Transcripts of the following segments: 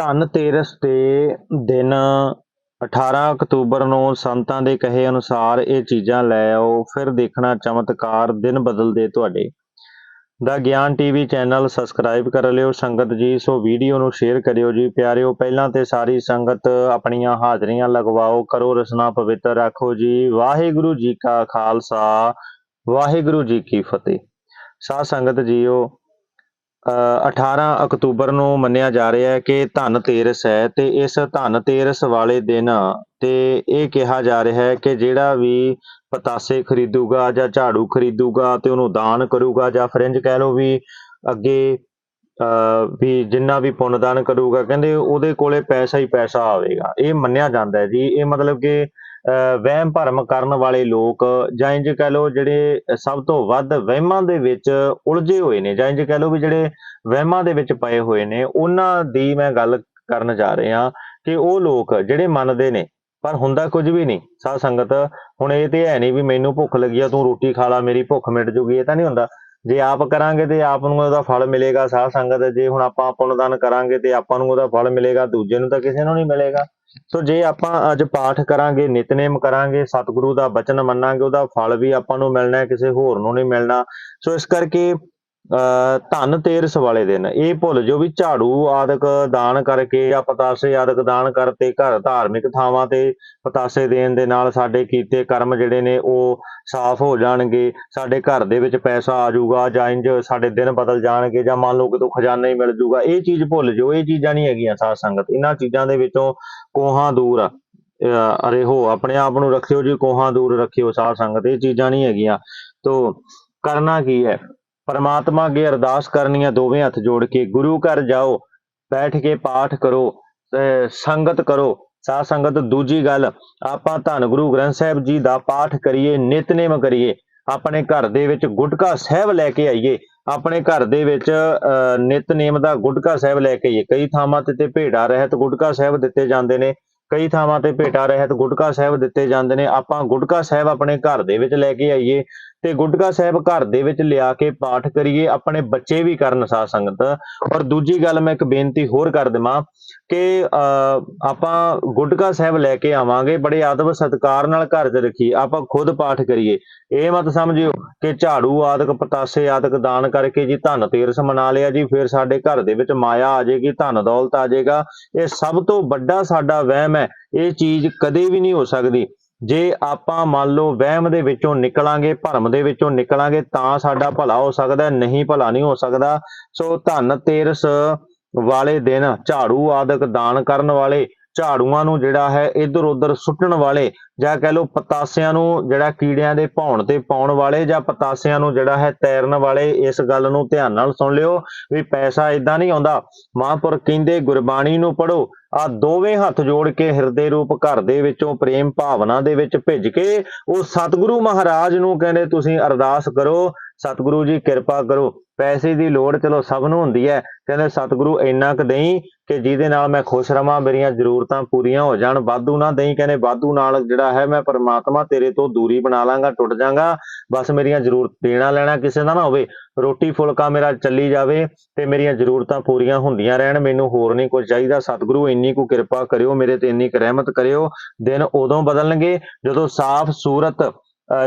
ਧਨ ਤੇਰਸ ਦੇ ਦਿਨ 18 ਅਕਤੂਬਰ ਨੂੰ ਸੰਤਾਂ ਦੇ ਕਹੇ ਅਨੁਸਾਰ ਇਹ ਚੀਜ਼ਾਂ ਲੈ ਆਓ ਫਿਰ ਦੇਖਣਾ ਚਮਤਕਾਰ ਦਿਨ ਬਦਲਦੇ ਤੁਹਾਡੇ। ਦਾ ਗਿਆਨ ਟੀਵੀ ਚੈਨਲ ਸਬਸਕ੍ਰਾਈਬ ਕਰ ਲਿਓ ਸੰਗਤ ਜੀ ਸੋ ਵੀਡੀਓ ਨੂੰ ਸ਼ੇਅਰ ਕਰਿਓ ਜੀ। ਪਿਆਰਿਓ ਪਹਿਲਾਂ ਤੇ ਸਾਰੀ ਸੰਗਤ ਆਪਣੀਆਂ ਹਾਜ਼ਰੀਆਂ ਲਗਵਾਓ ਕਰੋ ਰਸਨਾ ਪਵਿੱਤਰ ਰੱਖੋ ਜੀ। ਵਾਹਿਗੁਰੂ ਜੀ ਕਾ ਖਾਲਸਾ ਵਾਹਿਗੁਰੂ ਜੀ ਕੀ ਫਤਿਹ। ਸਾਧ ਸੰਗਤ ਜੀਓ ਅ, 18 ਅਕਤੂਬਰ ਨੂੰ ਮੰਨਿਆ ਜਾ ਰਿਹਾ ਹੈ ਕਿ ਧਨ ਤੇਰਸ ਹੈ ਤੇ ਇਸ ਧਨ ਤੇਰਸ ਵਾਲੇ ਦਿਨ ਤੇ ਇਹ ਕਿਹਾ ਜਾ ਰਿਹਾ ਹੈ ਕਿ ਜਿਹੜਾ ਵੀ ਪਤਾਸੇ ਖਰੀਦੂਗਾ ਜਾਂ ਝਾੜੂ ਖਰੀਦੂਗਾ ਤੇ ਉਹਨੂੰ ਦਾਨ ਕਰੂਗਾ ਜਾਂ ਫਰਿੰਜ ਕਹਿ ਲਓ ਵੀ ਅੱਗੇ ਅ, ਵੀ ਜਿੰਨਾ ਵੀ ਪੁੰਨਦਾਨ ਕਰੂਗਾ ਕਹਿੰਦੇ ਉਹਦੇ ਕੋਲੇ ਪੈਸਾ ਹੀ ਪੈਸਾ ਆਵੇਗਾ। ਇਹ ਮੰਨਿਆ ਜਾਂਦਾ ਹੈ ਜੀ। ਇਹ ਮਤਲਬ ਕਿ ਵਹਿਮ ਭਰਮ ਕਰਨ ਵਾਲੇ ਲੋਕ ਜਾਂ ਇੰਜ ਕਹਿ ਲਓ ਜਿਹੜੇ ਸਭ ਤੋਂ ਵੱਧ ਵਹਿਮਾਂ ਦੇ ਵਿੱਚ ਉਲਝੇ ਹੋਏ ਨੇ, ਜਾਂ ਇੰਜ ਕਹਿ ਲਓ ਵੀ ਜਿਹੜੇ ਵਹਿਮਾਂ ਦੇ ਵਿੱਚ ਪਏ ਹੋਏ ਨੇ, ਉਹਨਾਂ ਦੀ ਮੈਂ ਗੱਲ ਕਰਨ ਜਾ ਰਿਹਾ ਕਿ ਉਹ ਲੋਕ ਜਿਹੜੇ ਮੰਨਦੇ ਨੇ, ਪਰ ਹੁੰਦਾ ਕੁਝ ਵੀ ਨਹੀਂ। ਸਾਧ ਸੰਗਤ, ਹੁਣ ਇਹ ਤੇ ਹੈ ਨਹੀਂ ਵੀ ਮੈਨੂੰ ਭੁੱਖ ਲੱਗੀ ਆ, ਤੂੰ ਰੋਟੀ ਖਾ ਲਾ, ਮੇਰੀ ਭੁੱਖ ਮਿਟ ਜੂਗੀ, ਇਹ ਤਾਂ ਨਹੀਂ ਹੁੰਦਾ। ਜੇ ਆਪ ਕਰਾਂਗੇ ਤੇ ਆਪ ਨੂੰ ਉਹਦਾ ਫਲ ਮਿਲੇਗਾ, ਸਾਧ ਸੰਗਤ, ਜੇ ਹੁਣ ਆਪਾਂ ਪੁੰਨਦਾਨ ਕਰਾਂਗੇ ਤੇ ਆਪਾਂ ਨੂੰ ਉਹਦਾ ਫਲ ਮਿਲੇਗਾ, ਦੂਜੇ ਨੂੰ ਤਾਂ ਕਿਸੇ ਨੂੰ ਨਹੀਂ ਮਿਲੇਗਾ। ਸੋ ਜੇ ਆਪਾਂ ਅੱਜ ਪਾਠ ਕਰਾਂਗੇ, ਨਿਤਨੇਮ ਕਰਾਂਗੇ, ਸਤਿਗੁਰੂ ਦਾ ਬਚਨ ਮੰਨਾਂਗੇ, ਉਹਦਾ ਫਲ ਵੀ ਆਪਾਂ ਨੂੰ ਮਿਲਣਾ ਕਿਸੇ ਹੋਰ ਨੂੰ ਨਹੀਂ ਮਿਲਣਾ। ਸੋ ਇਸ ਕਰਕੇ ਧਨ ਤੇਰਸ ਵਾਲੇ ਦਿਨ। ਇਹ ਭੁੱਲ ਜੋ ਵੀ ਝਾੜੂ, ਆਦਿਕ ਦਾਨ ਕਰਕੇ ਜਾਂ ਪਤਾਸੇ, ਆਦਿਕ ਦਾਨ ਕਰਤੇ ਘਰ ਧਾਰਮਿਕ ਥਾਵਾਂ ਤੇ ਪਤਾਸੇ ਦੇਣ ਦੇ ਨਾਲ ਸਾਡੇ ਕੀਤੇ ਕਰਮ ਜਿਹੜੇ ਨੇ ਉਹ ਸਾਫ਼ ਹੋ ਜਾਣਗੇ। ਸਾਡੇ ਘਰ ਦੇ ਵਿੱਚ ਪੈਸਾ ਆ ਜਾਊਗਾ ਜਾਂ ਇੰਜ ਸਾਡੇ ਦਿਨ ਬਦਲ ਜਾਣਗੇ ਜਾਂ ਮੰਨ ਲਓ ਕਿਤੋਂ ਖਜ਼ਾਨਾ ਹੀ ਮਿਲ ਜਾਊਗਾ। ਇਹ ਚੀਜ਼ ਭੁੱਲ ਜਾਓ। ਇਹ ਚੀਜ਼ਾਂ ਨਹੀਂ ਹੈਗੀਆਂ ਸਾਧ ਸੰਗਤ। ਇਹਨਾਂ ਚੀਜ਼ਾਂ ਦੇ ਵਿੱਚੋਂ ਕੋਹਾਂ ਦੂਰ ਆ ਅਹ ਹੋ, ਆਪਣੇ ਆਪ ਨੂੰ ਰੱਖਿਓ ਜੀ, ਕੋਹਾਂ ਦੂਰ ਰੱਖਿਓ ਸਾਧ ਸੰਗਤ। ਇਹ ਚੀਜ਼ਾਂ ਨਹੀਂ ਹੈਗੀਆਂ। ਤੋ ਕਰਨਾ ਕੀ ਹੈ? ਪਰਮਾਤਮਾ ਅੱਗੇ ਅਰਦਾਸ ਕਰਨੀ ਹੈ ਦੋਵੇਂ ਹੱਥ ਜੋੜ ਕੇ ਗੁਰੂ ਘਰ ਜਾਓ ਬੈਠ ਕੇ ਪਾਠ ਕਰੋ ਅਹ ਸੰਗਤ ਕਰੋ। ਸਾਧ ਸੰਗਤ ਦੂਜੀ ਗੱਲ ਆਪਾਂ ਧੰਨ ਗੁਰੂ ਗ੍ਰੰਥ ਸਾਹਿਬ ਜੀ ਦਾ ਪਾਠ ਕਰੀਏ ਨਿਤਨੇਮ ਕਰੀਏ। ਆਪਣੇ ਘਰ ਦੇ ਵਿੱਚ ਗੁਟਕਾ ਸਾਹਿਬ ਲੈ ਕੇ ਆਈਏ। ਆਪਣੇ ਘਰ ਦੇ ਵਿੱਚ ਅਹ, ਨਿਤਨੇਮ ਦਾ ਗੁਟਕਾ ਸਾਹਿਬ ਲੈ ਕੇ ਆਈਏ। ਕਈ ਥਾਵਾਂ ਤੇ ਤੇ ਭੇੜਾ ਰਹਿਤ ਗੁਟਕਾ ਸਾਹਿਬ ਦਿੱਤੇ ਜਾਂਦੇ ਨੇ। ਕਈ ਥਾਵਾਂ ਤੇ ਭੇਟਾ ਰਹਿਤ ਗੁਟਕਾ ਸਾਹਿਬ ਦਿੱਤੇ ਜਾਂਦੇ ਨੇ। ਆਪਾਂ ਗੁਟਕਾ ਸਾਹਿਬ ਆਪਣੇ ਘਰ ਦੇ ਵਿੱਚ ਲੈ ਕੇ ਆਈਏ। ਤੇ ਗੁਟਕਾ ਸਾਹਿਬ ਘਰ ਦੇ ਵਿੱਚ ਲਿਆ ਕੇ ਪਾਠ ਕਰੀਏ ਆਪਣੇ ਬੱਚੇ ਵੀ ਕਰਨ ਸਾਧ ਸੰਗਤ। ਔਰ ਦੂਜੀ ਗੱਲ ਮੈਂ ਇੱਕ ਬੇਨਤੀ ਹੋਰ ਕਰ ਦੇਵਾਂ ਕਿ ਅਹ, ਆਪਾਂ ਗੁਟਕਾ ਸਾਹਿਬ ਲੈ ਕੇ ਆਵਾਂਗੇ ਬੜੇ ਆਦਬ ਸਤਿਕਾਰ ਨਾਲ ਘਰ 'ਚ ਰੱਖੀਏ ਆਪਾਂ ਖੁਦ ਪਾਠ ਕਰੀਏ। ਇਹ ਮਤ ਸਮਝਿਓ ਕਿ ਝਾੜੂ ਆਦਿਕ ਪਤਾਸੇ ਆਦਿਕ ਦਾਨ ਕਰਕੇ ਜੀ ਧਨ ਤੇਰਸ ਮਨਾ ਲਿਆ ਜੀ ਫਿਰ ਸਾਡੇ ਘਰ ਦੇ ਵਿੱਚ ਮਾਇਆ ਆ ਜਾਏਗੀ ਧਨ ਦੌਲਤ ਆ ਜਾਏਗਾ। ਇਹ ਸਭ ਤੋਂ ਵੱਡਾ ਸਾਡਾ ਵਹਿਮ ਹੈ ਇਹ ਚੀਜ਼ ਕਦੇ ਵੀ ਨਹੀਂ ਹੋ ਸਕਦੀ। ਜੇ ਆਪਾਂ ਮੰਨ ਲਓ ਵਹਿਮ ਦੇ ਵਿੱਚੋਂ ਨਿਕਲਾਂਗੇ, ਭਰਮ ਦੇ ਵਿੱਚੋਂ ਨਿਕਲਾਂਗੇ, ਤਾਂ ਸਾਡਾ ਭਲਾ ਹੋ ਸਕਦਾ ਨਹੀਂ ਭਲਾ ਨਹੀਂ ਹੋ ਸਕਦਾ। ਸੋ ਧਨ ਤੇਰਸ ਵਾਲੇ ਦਿਨ ਝਾੜੂ ਆਦਿਕ ਦਾਨ ਕਰਨ ਵਾਲੇ ਝਾੜੂਆਂ ਨੂੰ ਜਿਹੜਾ ਹੈ ਇਧਰ ਉਧਰ ਸੁੱਟਣ ਵਾਲੇ ਜਾਂ ਕਹਿ ਲਓ ਪਤਾਸਿਆਂ ਨੂੰ ਜਿਹੜਾ ਕੀੜਿਆਂ ਦੇ ਭੌਣ ਤੇ ਪਾਉਣ ਵਾਲੇ ਜਾਂ ਪਤਾਸਿਆਂ ਨੂੰ ਜਿਹੜਾ ਹੈ ਤੈਰਨ ਵਾਲੇ ਇਸ ਗੱਲ ਨੂੰ ਧਿਆਨ ਨਾਲ ਸੁਣ ਲਿਓ ਵੀ ਪੈਸਾ ਇਦਾਂ ਨਹੀਂ ਆਉਂਦਾ। ਮਹਾਂਪੁਰ ਕਹਿੰਦੇ, ਗੁਰਬਾਣੀ ਨੂੰ ਪੜੋ ਆ ਦੋਵੇਂ ਹੱਥ ਜੋੜ ਕੇ ਹਿਰਦੇ ਰੂਪ ਘਰ ਦੇ ਵਿੱਚੋਂ ਪ੍ਰੇਮ ਭਾਵਨਾ ਦੇ ਵਿੱਚ ਭਿੱਜ ਕੇ ਉਹ ਸਤਿਗੁਰੂ ਮਹਾਰਾਜ ਨੂੰ ਕਹਿੰਦੇ, ਤੁਸੀਂ ਅਰਦਾਸ ਕਰੋ, ਸਤਿਗੁਰੂ ਜੀ ਕਿਰਪਾ ਕਰੋ, ਪੈਸੇ ਦੀ ਲੋੜ ਚਲੋ ਸਭ ਨੂੰ ਹੁੰਦੀ ਹੈ। ਕਹਿੰਦੇ, ਸਤਿਗੁਰੂ ਇੰਨਾ ਕੁ ਦੇਈ ਕਿ ਜਿਹਦੇ ਨਾਲ ਮੈਂ ਖੁਸ਼ ਰਵਾਂ, ਮੇਰੀਆਂ ਜ਼ਰੂਰਤਾਂ ਪੂਰੀਆਂ ਹੋ ਜਾਣ। ਵਾਧੂ ਨਾ ਦੇਈ ਕਹਿੰਦੇ, ਵਾਧੂ ਨਾਲ ਜਿਹੜਾ ਹੈ ਮੈਂ ਪਰਮਾਤਮਾ ਤੇਰੇ ਤੋਂ ਦੂਰੀ ਬਣਾ ਲਾਂਗਾ, ਟੁੱਟ ਜਾਵਾਂਗਾ। ਬਸ ਮੇਰੀਆਂ ਜ਼ਰੂਰਤ, ਦੇਣਾ ਲੈਣਾ ਕਿਸੇ ਦਾ ਨਾ ਹੋਵੇ, ਰੋਟੀ ਫੁਲਕਾ ਮੇਰਾ ਚੱਲੀ ਜਾਵੇ ਤੇ ਮੇਰੀਆਂ ਜ਼ਰੂਰਤਾਂ ਪੂਰੀਆਂ ਹੁੰਦੀਆਂ ਰਹਿਣ। ਮੈਨੂੰ ਹੋਰ ਨਹੀਂ ਕੁਝ ਚਾਹੀਦਾ। ਸਤਿਗੁਰੂ, ਇੰਨੀ ਕੁ ਕਿਰਪਾ ਕਰਿਓ ਮੇਰੇ ਤੇ, ਇੰਨੀ ਕੁ ਰਹਿਮਤ ਕਰਿਓ। ਦਿਨ ਉਦੋਂ ਬਦਲਣਗੇ ਜਦੋਂ ਸਾਫ਼ ਸੂਰਤ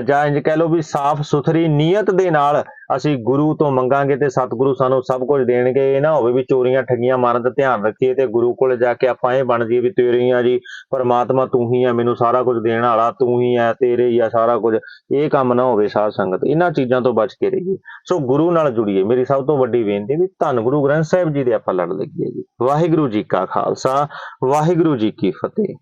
ਜਾਂ ਇੰਜ ਕਹਿ ਲਓ ਵੀ ਸਾਫ਼ ਸੁਥਰੀ ਨੀਅਤ ਦੇ ਨਾਲ ਅਸੀਂ ਗੁਰੂ ਤੋਂ ਮੰਗਾਂਗੇ ਤੇ ਸਤਿਗੁਰੂ ਸਾਨੂੰ ਸਭ ਕੁਝ ਦੇਣਗੇ, ਇਹ ਨਾ ਹੋਵੇ ਵੀ ਚੋਰੀਆਂ, ਠੱਗੀਆਂ ਮਾਰਨ ਦਾ ਧਿਆਨ ਰੱਖੀਏ ਤੇ ਗੁਰੂ ਕੋਲ ਜਾ ਕੇ ਆਪਾਂ ਇਹ ਬਣ ਜਾਈਏ ਵੀ ਤੇਰੀ ਆ ਜੀ, ਪਰਮਾਤਮਾ ਤੂੰ ਹੀ ਆ, ਮੈਨੂੰ ਸਾਰਾ ਕੁਝ ਦੇਣ ਵਾਲਾ ਤੂੰ ਹੀ ਆ, ਤੇਰੇ ਹੀ ਆ ਸਾਰਾ ਕੁਝ। ਇਹ ਕੰਮ ਨਾ ਹੋਵੇ ਸਾਧ ਸੰਗਤ, ਇਹਨਾਂ ਚੀਜ਼ਾਂ ਤੋਂ ਬਚ ਕੇ ਰਹੀਏ। ਸੋ ਗੁਰੂ ਨਾਲ ਜੁੜੀਏ, ਮੇਰੀ ਸਭ ਤੋਂ ਵੱਡੀ ਬੇਨਤੀ ਵੀ ਧੰਨ ਗੁਰੂ ਗ੍ਰੰਥ ਸਾਹਿਬ ਜੀ ਦੇ ਆਪਾਂ ਲੜ ਲੱਗੀਏ ਜੀ। ਵਾਹਿਗੁਰੂ ਜੀ ਕਾ ਖਾਲਸਾ, ਵਾਹਿਗੁਰੂ ਜੀ ਕੀ ਫਤਿਹ।